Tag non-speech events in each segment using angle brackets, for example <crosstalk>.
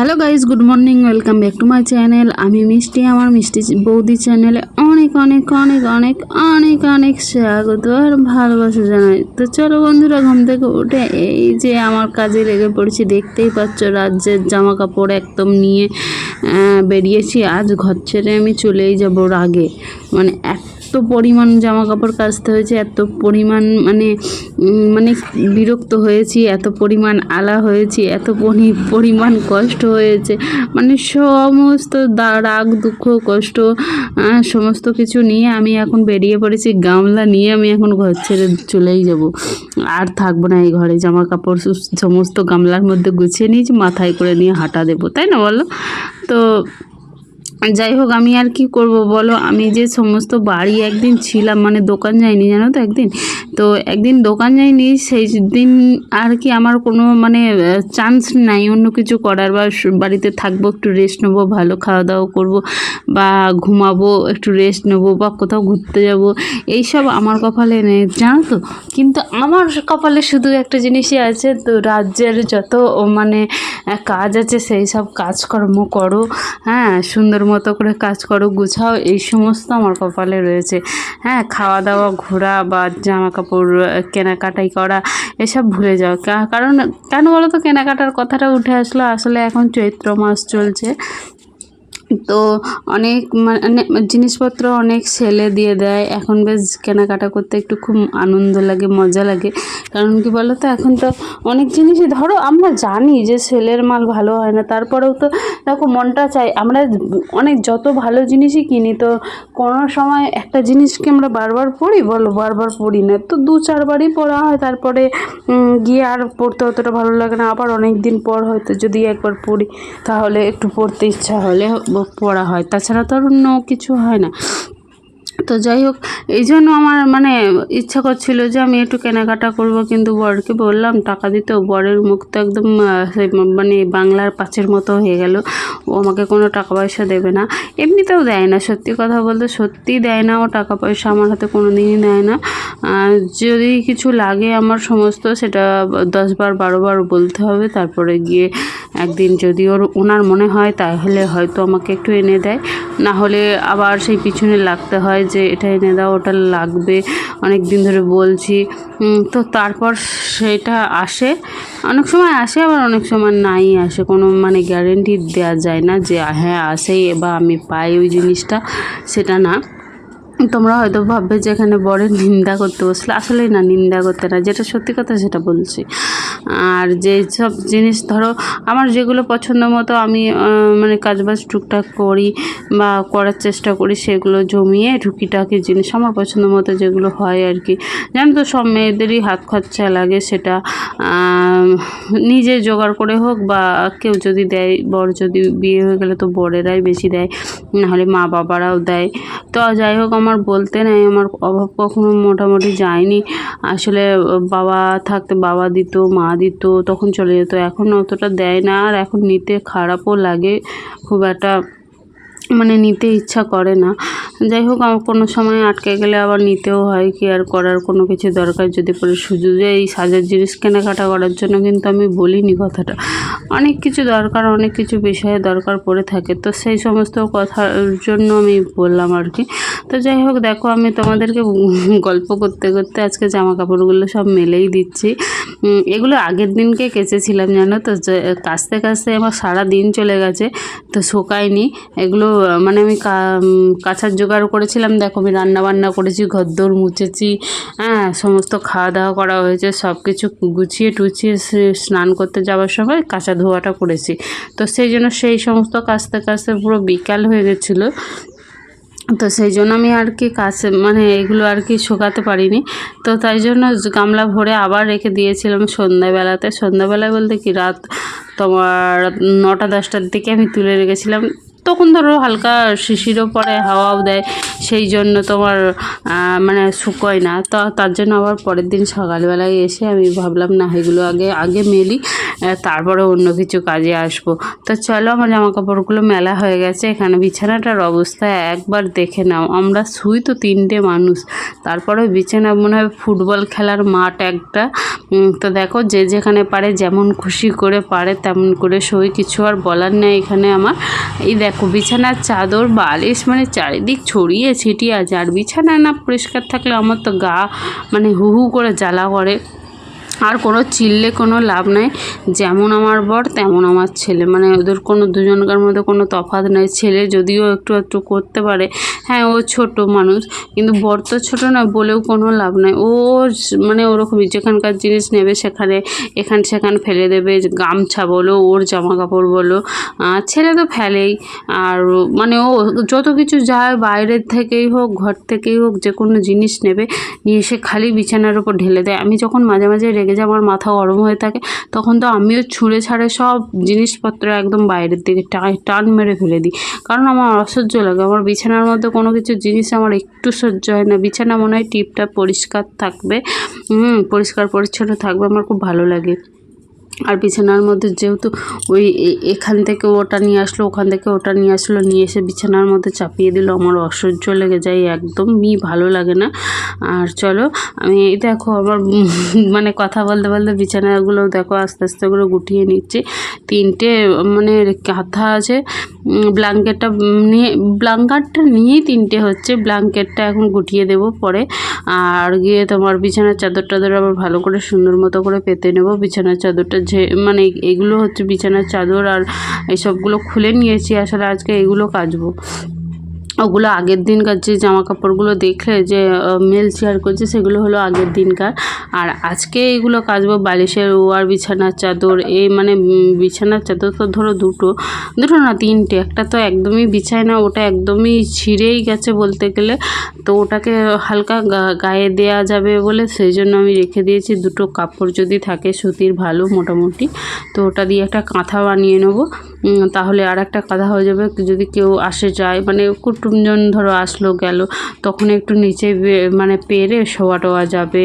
Hello guys good morning welcome back to my channel আমি মিষ্টি, আমার মিষ্টি বৌদি চ্যানেলে অনেক অনেক অনেক অনেক অনেক অনেক স্বাগত আর ভালোবাসা জানাই। তো চলো বন্ধুরা, ঘুম থেকে উঠে এই যে আমার কাজে লেগে পড়েছি, দেখতেই পাচ্ছ রাজ্যের জামা কাপড় একদম নিয়ে বেরিয়েছি। আজ ঘর ছেড়ে আমি চলেই যাব রাগে। মানে এত পরিমাণ জামা কাপড় কাচতে হয়েছে, এত পরিমাণ মানে মানে বিরক্ত হয়েছি, এত পরিমাণ আলা হয়েছি, এত পরি- পরিমাণ কষ্ট হয়েছে। মানে সমস্ত রাগ, দুঃখ, কষ্ট সমস্ত কিছু নিয়ে আমি এখন বেরিয়ে পড়েছি, গামলা নিয়ে আমি এখন ঘর ছেড়ে চলেই যাব। আর থাকব না এই ঘরে জামা কাপড় সমস্ত গামলার মধ্যে গুছিয়ে নিয়েছি, মাথায় করে নিয়ে হাঁটা দেবো, তাই না বলো? তো যাই হোক, আমি আর কি করব বলো? আমি যে সমস্ত বাড়ি একদিন ছিলাম মানে দোকান যাইনি, জানো তো একদিন? তো একদিন দোকান যাইনি সেই দিন আর কি আমার কোনো মানে চান্স নাই অন্য কিছু করার বা বাড়িতে থাকব, একটু রেস্ট নেব, ভালো খাওয়া দাওয়া করব, বা ঘুমাবো, একটু রেস্ট নেব, বা কোথাও ঘুরতে যাব, এইসব আমার কপালে নেই, জানো তো? কিন্তু আমার কপালে শুধু একটা জিনিসই আছে, তো রাজ্যের যত মানে কাজ আছে সেই সব কাজকর্ম করো হ্যাঁ সুন্দর মতো করে কাজ করো, গুছাও, এই সমস্ত আমার কপালে রয়েছে। হ্যাঁ খাওয়া দাওয়া ঘোরা বা জামা কাপড় কেনাকাটাই করা, এসব ভুলে যাও। কারণ, কেন বলো তো, কেনাকাটার কথাটা উঠে আসলো, আসলে এখন চৈত্র মাস চলছে। তো অনেক মানে জিনিসপত্র অনেক সেলে দিয়ে দেয়। এখন বেশ কেনাকাটা করতে একটু খুব আনন্দ লাগে, মজা লাগে। কারণ কি বলো তো এখন তো অনেক জিনিসই, ধরো আমরা জানি যে সেলের মাল ভালো হয় না, তারপরেও তো দেখো মনটা চাই আমরা অনেক যত ভালো জিনিসই কিনি, তো কোনো সময় একটা জিনিসকে আমরা বারবার পড়ি, বলো বারবার পড়ি না। তো দু চারবারই পড়া হয়, তারপরে গিয়ে আর পড়তে অতটা ভালো লাগে না। আবার অনেক দিন পর হয়তো যদি একবার পড়ি, তাহলে একটু পড়তে ইচ্ছা হলে পড়া হয়। তাছাড়া তো আর অন্য কিছু হয় না। তো যাই হোক, এই জন্য আমার মানে ইচ্ছা করছিল যে আমি একটু কেনাকাটা করব, কিন্তু বরকে বললাম টাকা দিতে। বরের মুখ তো একদম মানে বাংলার পাঁচের মতো হয়ে গেল। ও আমাকে কোনো টাকা পয়সা দেবে না। এমনিতেও দেয় না, সত্যি কথা বলতে সত্যি দেয় না। ও টাকা পয়সা আমার হাতে কোনো দিনই দেয় না যদি কিছু লাগে আমার সমস্ত, সেটা দশবার বারোবার বলতে হবে। তারপরে গিয়ে একদিন যদি ওর, ওনার মনে হয়, তাহলে হয়তো আমাকে একটু এনে দেয়। না হলে আবার সেই পিছনে লাগতে হয় যে এটা এনে দাও, ওটা লাগবে অনেক দিন ধরে বলছি। তো তারপর সেটা আসে। অনেক সময় আসে, আবার অনেক সময় নাই আসে। কোনো মানে গ্যারেন্টি দেওয়া যায় না যে হ্যাঁ আসেই বা আমি পাই ওই জিনিসটা, সেটা না। তোমরা হয়তো ভাববে যে এখানে বরের নিন্দা করতে বসলে। আসলেই না, নিন্দা করতে না। যেটা সত্যি কথা সেটা বলছি। আর যে সব জিনিস ধরো, আমার যেগুলো পছন্দ মতো আমি মানে কাজবাজ টুকটাক করি বা করার চেষ্টা করি, সেগুলো জমিয়ে টুকিটাকি জিনিস আমার পছন্দ মতো যেগুলো হয় আর কি। জানো তো, সব মেয়েদেরই হাত খরচা লাগে সেটা নিজে জোগাড় করে হোক বা কেউ যদি দেয়, বর যদি বিয়ে হয়ে গেলে তো বরেরাই বেশি দেয়, নাহলে মা বাবারাও দেয়। তো যাই হোক, আমার বলতে নেই, আমার অভাব কখনো মোটামুটি যায়নি। আসলে বাবা থাকতে বাবা দিত, মা দিত তখন চলে যেত। এখন অতটা দেয় না আর এখন নিতে খারাপও লাগে, খুব একটা মানে নিতে ইচ্ছা করে না। যাই হোক, আমার কোনো সময় আটকে গেলে আবার নিতেও হয়, কি আর করার? কোনো কিছু দরকার যদি পরে সুযোগে এই সাজার জিনিস কেনাকাটা করার জন্য কিন্তু আমি বলিনি কথাটা। অনেক কিছু দরকার, অনেক কিছু বিষয়ে দরকার পড়ে থাকে। তো সেই সমস্ত কথার জন্য আমি বললাম আর কি। তো যাই হোক দেখো আমি তোমাদেরকে <laughs> গল্প করতে করতে আজকে জামা কাপড়গুলো সব মেলেই দিচ্ছি। এগুলো আগের দিনকে কেচেছিলাম জানো তো? কাচতে কাচতে আমার সারা দিন চলে গেছে তো শোকায়নি। এগুলো মানে আমি কা- উম, কাচার জোগাড় করেছিলাম দেখো আমি রান্না বান্না করেছি ঘর ঘরদোর মুছেছি হ্যাঁ সমস্ত খাওয়া দাওয়া করা হয়েছে সব কিছু গুছিয়ে টুছিয়ে স্নান করতে যাওয়ার সময় কাঁচা ধোয়াটা করেছি। তো সেই জন্য সেই সমস্ত কাচতে কাচতে পুরো বিকাল হয়ে গেছিল। তো সেই জন্য আমি আর কি কাছে মানে এগুলো আর কি শুকাতে পারিনি। তো তাই জন্য গামলা ভরে আবার রেখে দিয়েছিলাম সন্ধ্যাবেলাতে। সন্ধ্যাবেলায় বলতে কি, রাত তোমার নটা দশটার দিকে আমি তুলে রেখেছিলাম। তখন ধরো হালকা শিশিরও পড়ে, হাওয়াও দেয়, সেই জন্য তোমার মানে শুকোয় না। তো, তার জন্য আবার পরের দিন সকালবেলায় এসে আমি ভাবলাম, না, এগুলো আগে আগে মেলি তারপরে অন্য কিছু কাজে আসব। তো চলো, আমার জামা কাপড়গুলো মেলা হয়ে গেছে। এখানে বিছানাটার অবস্থা একবার দেখে নাও। আমরা শুই তো তিনটে মানুষ। তারপরে বিছানা মনে হয় ফুটবল খেলার মাঠ একটা। তো দেখো, যে যেখানে পারে, যেমন খুশি করে পারে, তেমন করে সই কিছু আর বলার নেই এখানে আমার। এই দেখো বিছানার চাদর, বালিশ মানে চারিদিক ছড়িয়ে ছিটিয়ে আছে। আর বিছানা না পরিষ্কার থাকলে আমার তো গা মানে হু হু করে জ্বালা করে। আর কোনো চিল্লে কোনো লাভ নাই। যেমন আমার বর, তেমন আমার ছেলে। মানে ওদের কোনো দুজনকার মধ্যে কোনো তফাৎ নেই। ছেলে যদিও একটু একটু করতে পারে। হ্যাঁ ও ছোট মানুষ, কিন্তু বর তো ছোটো না বলেও কোনো লাভ নাই। ও স- মানে ওরকমই, যেখানকার জিনিস নেবে সেখানে, এখান সেখান ফেলে দেবে। গামছা বলো, ওর জামা কাপড় বলো ছেলে তো ফেলেই। আর মানে ও যত কিছু যায়, বাইরের থেকেই হোক, ঘর থেকেই হোক, যে কোনো জিনিস নেবে, নিয়ে এসে খালি বিছানার উপর ঢেলে দেয়। আমি যখন মাঝে মাঝে রেগে যাই আমার মাথা গরম হয়ে থাকে, তখন তো আমিও ছুঁড়ে ছাড়ে সব জিনিসপত্র একদম বাইরের দিকে টান মেরে ফেলে দিই। কারণ আমার অসহ্য লাগে, আমার বিছানার মধ্যে কোনো কিছু জিনিস আমার একটু সহ্য হয় না। বিছানা মনে হয় টিপটা পরিষ্কার থাকবে পরিষ্কার পরিচ্ছন্ন থাকবে, আমার খুব ভালো লাগে। আর বিছানার মধ্যে যেহেতু ওই এখান থেকে ওটা নিয়ে আসলো, ওখান থেকে ওটা নিয়ে আসলো, নিয়ে এসে বিছানার মধ্যে চাপিয়ে দিল। আমার অসহ্য লেগে যায়, একদমই ভালো লাগে না। আর চলো, আমি দেখো আমার <laughs> মানে কথা বলতে বলতে বিছানাগুলো দেখো আস্তে আস্তে করে গুটিয়ে নিচ্ছি। তিনটে মানে কাঁথা আছে ব্ল্যাঙ্কেটটা নিয়ে ব্ল্যাঙ্কেটটা নিয়েই তিনটে হচ্ছে, ব্ল্যাঙ্কেটটা এখন গুটিয়ে দেবো পরে। আর গিয়ে তোমার বিছানার চাদর টাদর আবার ভালো করে সুন্দর মতো করে পেতে নেব, বিছানার চাদরটা যে মানে এগুলো হচ্ছে বিছানার চাদর আর এইসবগুলো খুলে নিয়েছি আসলে আজকে এগুলো কাচবো। ওগুলো আগের দিনকার যে জামা কাপড়গুলো দেখলে যে মেল শেয়ার করছে, সেগুলো হলো আগের দিনকার। আর আজকে এগুলো কাচবো, বালিশের ও আর বিছানার চাদর, এই মানে বিছানার চাদর তো ধরো দুটো। দুটো না, তিনটে। একটা তো একদমই বিছায় না, ওটা একদমই ছিঁড়েই গেছে বলতে গেলে। তো ওটাকে হালকা গায়ে দেয়া যাবে বলে সেই জন্য আমি রেখে দিয়েছি। দুটো কাপড় যদি থাকে, সুতির ভালো মোটামুটি। তো ওটা দিয়ে একটা কাঁথা বানিয়ে নেব। তাহলে আর একটা কাঁথা হয়ে যাবে। যদি কেউ আসে যায় মানে কুটুমজন ধরো আসলো, গেল, তখন একটু নিচে মানে পেরে শোয়া টোয়া যাবে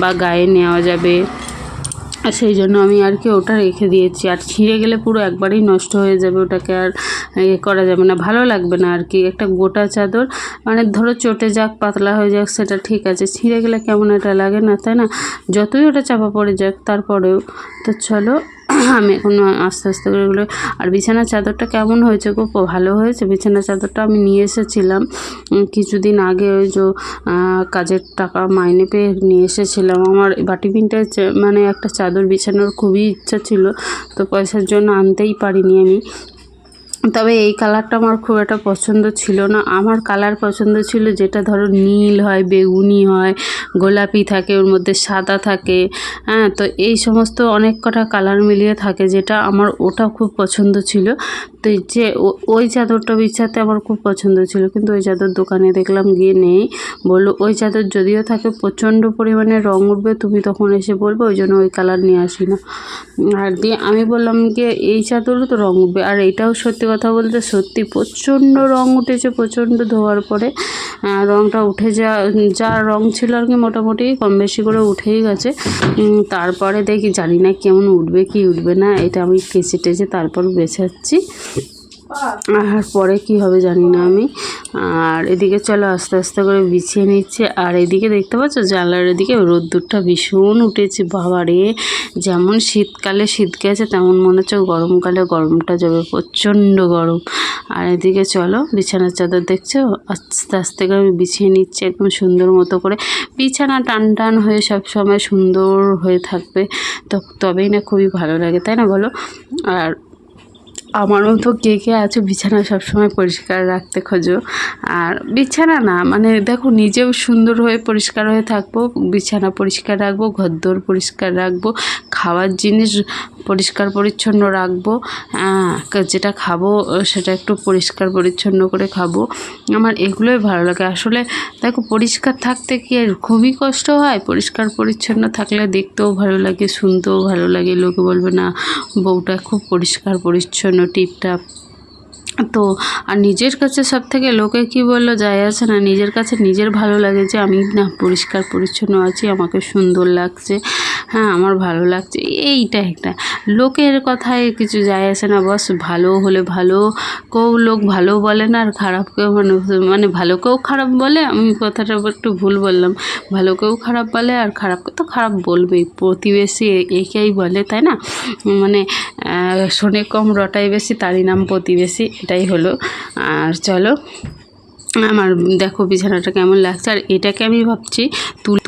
বা গায়ে নেওয়া যাবে। সেই জন্য আমি আর কি ওটা রেখে দিয়েছি। আর ছিঁড়ে গেলে পুরো একবারেই নষ্ট হয়ে যাবে ওটাকে আর ইয়ে করা যাবে না। ভালো লাগবে না আর কি। একটা গোটা চাদর মানে ধরো চটে যাক, পাতলা হয়ে যাক, সেটা ঠিক আছে। ছিঁড়ে গেলে কেমন এটা লাগে না, তাই না? যতই ওটা চাপা পড়ে যাক, তারপরেও। তো চলো আমি এখন আস্তে আস্তে করে এগুলো আর বিছানার চাদরটা কেমন হয়েছে গো? ভালো হয়েছে? বিছানার চাদরটা আমি নিয়ে এসেছিলাম। কিছুদিন আগে ওই যে কাজের টাকা মাইনে পেয়ে নিয়ে এসেছিলাম। আমার বাটি পিনটা মানে একটা চাদর বিছানোর খুবই ইচ্ছা ছিল। তো পয়সার জন্য আনতেই পারিনি আমি। তবে এই কালারটা আমার খুব একটা পছন্দ ছিল না। আমার কালার পছন্দ ছিল যেটা ধরো নীল হয়, বেগুনি হয়, গোলাপি থাকে, ওর মধ্যে সাদা থাকে হ্যাঁ? তো এই সমস্ত অনেক কটা কালার মিলিয়ে থাকে যেটা আমার ওটা খুব পছন্দ ছিল। তো যে ওই চাদরটা বিছাতে আমার খুব পছন্দ ছিল, কিন্তু ওই চাদর দোকানে দেখলাম গিয়ে নেই। বলল, ওই চাদর যদিও থাকে প্রচণ্ড পরিমাণে রং উঠবে, তুমি তখন এসে বলবে, ওই জন্য ওই কালার নিয়ে আসি না আর দিয়ে আমি বললাম যে এই চাদরও তো রং উঠবে। আর এটাও সত্যি কথা বলতে সত্যি প্রচণ্ড রং উঠেছে, প্রচণ্ড ধোয়ার পরে। রংটা উঠে যা যা রং ছিল আর কি মোটামুটি কম বেশি করে উঠেই গেছে। তারপরে দেখি, জানি না কেমন উঠবে, কি উঠবে না, এটা আমি কেচে টেচে তারপর বেছাচ্ছি। আর পরে কি হবে জানি না আমি। আর এদিকে চলো আস্তে আস্তে করে বিছিয়ে নিচ্ছে। আর এদিকে দেখতে পাচ্ছ জানলার এদিকে রোদ্দুরটা ভীষণ উঠেছে। বাবারে, যেমন শীতকালে শীত গেছে তেমন মনে হচ্ছে গরমকালে গরমটা যাবে, প্রচণ্ড গরম। আর এদিকে চলো, বিছানার চাদর দেখছ? আস্তে আস্তে করে আমি বিছিয়ে নিচ্ছি একদম সুন্দর মতো করে। বিছানা টান টান হয়ে সব সময় সুন্দর হয়ে থাকবে। তবেই না খুবই ভালো লাগে, তাই না বলো? আর আমার তো কে কে আছে বিছানা সবসময় পরিষ্কার রাখতে খোঁজো। আর বিছানা না মানে দেখো নিজেও সুন্দর হয়ে পরিষ্কার হয়ে থাকব, বিছানা পরিষ্কার রাখব ঘর দোর পরিষ্কার রাখব, খাওয়ার জিনিস পরিষ্কার পরিচ্ছন্ন রাখব যেটা খাব, সেটা একটু পরিষ্কার পরিচ্ছন্ন করে খাব। আমার এগুলোই ভালো লাগে। আসলে দেখো, পরিষ্কার থাকতে কি আর খুবই কষ্ট হয়? পরিষ্কার পরিচ্ছন্ন থাকলে দেখতেও ভালো লাগে, শুনতেও ভালো লাগে। লোকে বলবে, না, বউটা খুব পরিষ্কার পরিচ্ছন্ন, টিপটাপ। তো, আর নিজের কাছে সব থেকে লোকে কি বলল যায় আসে না, নিজের কাছে নিজের ভালো লাগে যে আমি না পরিষ্কার পরিচ্ছন্ন আছি, আমাকে সুন্দর লাগছে হ্যাঁ আমার ভালো লাগছে, এইটা একটা। লোকের কথায় কিছু যায় আসে না, বস, ভালো হলে ভালো, কেউ লোক ভালো বলে না, আর খারাপ কেউ মানে মানে ভালো কেউ খারাপ বলে, আমি কথাটা একটু ভুল বললাম, ভালো কেউ খারাপ বলে আর খারাপ তো খারাপ বলবেই, প্রতিবেশী একেই বলে, তাই না? মানে শোনে কম রটাই বেশি, তারই নাম প্রতিবেশী এটাই হলো। আর চলো আমার দেখো বিছানাটা কেমন লাগছে। আর এটাকে আমি ভাবছি তুল